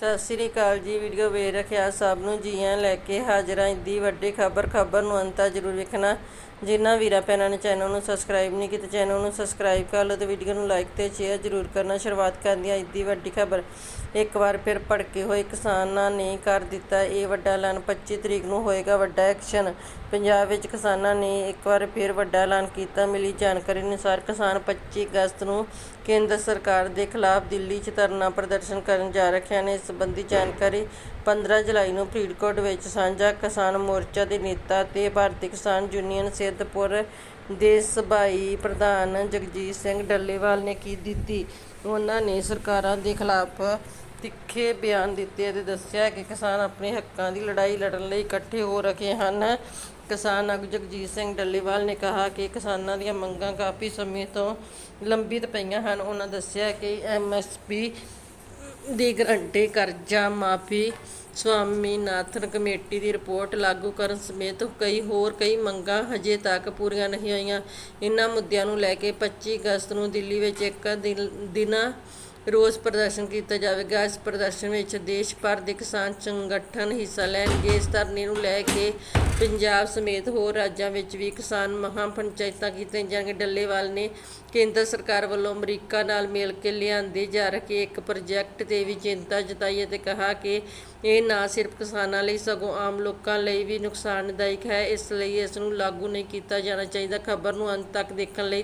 ਸਤਿ ਸ੍ਰੀ ਅਕਾਲ ਜੀ ਵੀਡੀਓ ਵੇਖ ਰੱਖਿਆ ਸਭ ਨੂੰ, ਜੀਆਂ ਲੈ ਕੇ ਹਾਜ਼ਰਾਂ ਹਾਂ ਇੱਦੀ ਵੱਡੀ ਖਬਰ ਖਬਰ ਨੂੰ ਅੰਤਾ ਜ਼ਰੂਰ ਵੇਖਣਾ। ਜਿਨ੍ਹਾਂ ਵੀਰਾਂ ਭੈਣਾਂ ਨੇ ਚੈਨਲ ਨੂੰ ਸਬਸਕ੍ਰਾਈਬ ਨਹੀਂ ਕੀਤਾ ਚੈਨਲ ਨੂੰ ਸਬਸਕ੍ਰਾਈਬ ਕਰ ਲਓ ਤੇ ਵੀਡੀਓ ਨੂੰ ਲਾਈਕ ਤੇ ਸ਼ੇਅਰ ਜ਼ਰੂਰ ਕਰਨਾ। ਸ਼ੁਰੂਆਤ ਕਰਦੀ ਹਾਂ ਦੀ ਵੱਡੀ ਖਬਰ। ਇੱਕ ਵਾਰ ਫਿਰ ਭੜਕੇ ਹੋਏ ਕਿਸਾਨਾਂ ਨੇ ਕਰ ਦਿੱਤਾ ਇਹ ਵੱਡਾ ਐਲਾਨ। 25 ਤਰੀਕ ਨੂੰ ਹੋਏਗਾ ਵੱਡਾ ਐਕਸ਼ਨ ਪੰਜਾਬ ਵਿੱਚ ਕਿਸਾਨਾਂ ਨੇ ਇੱਕ ਵਾਰ ਫਿਰ ਵੱਡਾ ਐਲਾਨ ਕੀਤਾ। ਮਿਲੀ ਜਾਣਕਾਰੀ ਅਨੁਸਾਰ ਕਿਸਾਨ 25 ਅਗਸਤ ਨੂੰ ਕੇਂਦਰ ਸਰਕਾਰ ਦੇ ਖਿਲਾਫ ਦਿੱਲੀ 'ਚ ਧਰਨਾ ਪ੍ਰਦਰਸ਼ਨ ਕਰਨ ਜਾ ਰਹੇ ਨੇ। ਸੰਬੰਧੀ ਜਾਣਕਾਰੀ 15 ਜੁਲਾਈ ਨੂੰ ਫਰੀਦਕੋਟ ਵਿੱਚ ਸਾਂਝਾ ਕਿਸਾਨ ਮੋਰਚਾ ਦੇ ਨੇਤਾ ਤੇ ਭਾਰਤੀ ਕਿਸਾਨ ਯੂਨੀਅਨ ਸਿੱਧਪੁਰ ਦੇ ਸਭਾਈ ਪ੍ਰਧਾਨ ਜਗਜੀਤ ਸਿੰਘ ਡੱਲੇਵਾਲ ਨੇ ਕੀ ਦਿੱਤੀ। ਉਹਨਾਂ ਨੇ ਸਰਕਾਰਾਂ ਦੇ ਖਿਲਾਫ ਤਿੱਖੇ ਬਿਆਨ ਦਿੱਤੇ ਅਤੇ ਦੱਸਿਆ ਕਿ ਕਿਸਾਨ ਆਪਣੇ ਹੱਕਾਂ ਦੀ ਲੜਾਈ ਲੜਨ ਲਈ ਇਕੱਠੇ ਹੋ ਰਹੇ ਹਨ। ਕਿਸਾਨ ਆਗੂ ਜਗਜੀਤ ਸਿੰਘ ਡੱਲੇਵਾਲ ਨੇ ਕਿਹਾ ਕਿ ਕਿਸਾਨਾਂ ਦੀਆਂ ਮੰਗਾਂ ਕਾਫੀ ਸਮੇਂ ਤੋਂ ਲੰਬਿਤ ਪਈਆਂ ਹਨ। ਉਹਨਾਂ ਦੱਸਿਆ ਕਿ ਐਮਐਸਪੀ ਦੀ ਗਰੰਟੀ ਕਰਜ਼ਾ ਮਾਫੀ ਸਵਾਮੀਨਾਥਨ ਕਮੇਟੀ ਦੀ ਰਿਪੋਰਟ ਲਾਗੂ ਕਰਨ ਸਮੇਤ ਕਈ ਹੋਰ ਕਈ ਮੰਗਾਂ ਹਜੇ ਤੱਕ ਪੂਰੀਆਂ ਨਹੀਂ ਹੋਈਆਂ। ਇਨ੍ਹਾਂ ਮੁੱਦਿਆਂ ਨੂੰ ਲੈ ਕੇ 25 ਅਗਸਤ ਨੂੰ ਦਿੱਲੀ ਵਿੱਚ ਇੱਕ ਦਿਨ ਦਿਨਾਂ ਰੋਸ ਪ੍ਰਦਰਸ਼ਨ ਕੀਤਾ ਜਾਵੇਗਾ। ਇਸ ਪ੍ਰਦਰਸ਼ਨ ਵਿੱਚ ਦੇਸ਼ ਭਰ ਦੇ ਕਿਸਾਨ ਸੰਗਠਨ ਹਿੱਸਾ ਲੈਣਗੇ। ਇਸ ਧਰਨੇ ਨੂੰ ਲੈ ਕੇ ਪੰਜਾਬ ਸਮੇਤ ਹੋਰ ਰਾਜਾਂ ਵਿੱਚ ਵੀ ਕਿਸਾਨ ਮਹਾਂ ਪੰਚਾਇਤਾਂ ਕੀਤੀਆਂ ਜਾਣਗੀਆਂ। ਡੱਲੇਵਾਲ ਨੇ ਕੇਂਦਰ ਸਰਕਾਰ ਵੱਲੋਂ ਅਮਰੀਕਾ ਨਾਲ ਮਿਲ ਕੇ ਲਿਆਂਦੇ ਜਾ ਰਹੇ ਇੱਕ ਪ੍ਰੋਜੈਕਟ ਤੇ ਵੀ ਚਿੰਤਾ ਜਤਾਈ ਅਤੇ ਕਿਹਾ ਕਿ ਇਹ ਨਾ ਸਿਰਫ ਕਿਸਾਨਾਂ ਲਈ, ਸਗੋਂ ਆਮ ਲੋਕਾਂ ਲਈ ਵੀ ਨੁਕਸਾਨਦਾਇਕ ਹੈ। ਇਸ ਲਈ ਇਸ ਨੂੰ ਲਾਗੂ ਨਹੀਂ ਕੀਤਾ ਜਾਣਾ ਚਾਹੀਦਾ। ਖਬਰ ਨੂੰ ਅੰਤ ਤੱਕ ਦੇਖਣ ਲਈ